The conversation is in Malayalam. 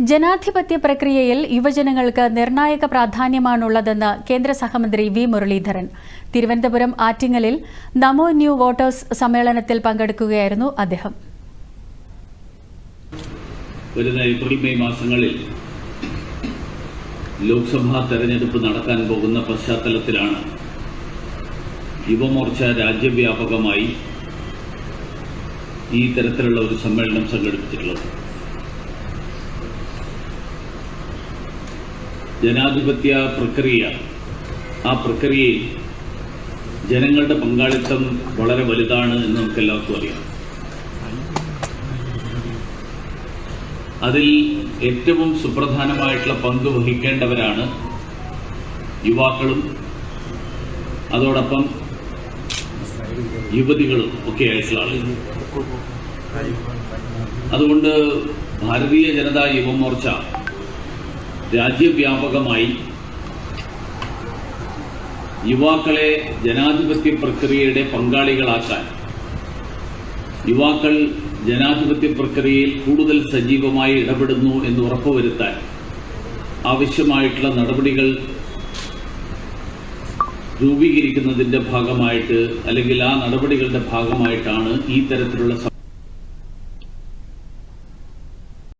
ജനാധിപത്യ പ്രക്രിയയിൽ യുവജനങ്ങൾക്ക് നിർണായക പ്രാധാന്യമാണുള്ളതെന്ന് കേന്ദ്ര സഹമന്ത്രി വി മുരളീധരൻ. തിരുവനന്തപുരം ആറ്റിങ്ങലിൽ നമോ ന്യൂ വോട്ടേഴ്സ് സമ്മേളനത്തിൽ പങ്കെടുക്കുകയായിരുന്നു അദ്ദേഹം. വരുന്ന ഏപ്രിൽ മെയ് മാസങ്ങളിൽ ലോക്സഭാ തെരഞ്ഞെടുപ്പ് നടക്കാൻ പോകുന്ന പശ്ചാത്തലത്തിലാണ് യുവമോർച്ച രാജ്യവ്യാപകമായി ഈ തരത്തിലുള്ള ഒരു സമ്മേളനം സംഘടിപ്പിച്ചിട്ടുള്ളത്. ജനാധിപത്യ പ്രക്രിയ. ആ പ്രക്രിയയിൽ ജനങ്ങളുടെ പങ്കാളിത്തം വളരെ വലുതാണ് എന്ന് നമുക്ക് എല്ലാവർക്കും അറിയാം. അതിൽ ഏറ്റവും സുപ്രധാനമായിട്ടുള്ള പങ്ക് വഹിക്കേണ്ടവരാണ് യുവാക്കളും അതോടൊപ്പം യുവതികളും ഒക്കെ ആയിട്ടുള്ള ആളുകൾ. അതുകൊണ്ട് ഭാരതീയ ജനതാ യുവമോർച്ച രാജ്യവ്യാപകമായി യുവാക്കളെ ജനാധിപത്യ പ്രക്രിയയുടെ പങ്കാളികളാക്കാൻ യുവാക്കൾ ജനാധിപത്യ പ്രക്രിയയിൽ കൂടുതൽ സജീവമായി ഇടപെടുന്നു എന്ന് ഉറപ്പുവരുത്താൻ ആവശ്യമായിട്ടുള്ള നടപടികൾ രൂപീകരിക്കുന്നതിന്റെ ഭാഗമായിട്ട് അല്ലെങ്കിൽ ആ നടപടികളുടെ ഭാഗമായിട്ടാണ് ഈ തരത്തിലുള്ള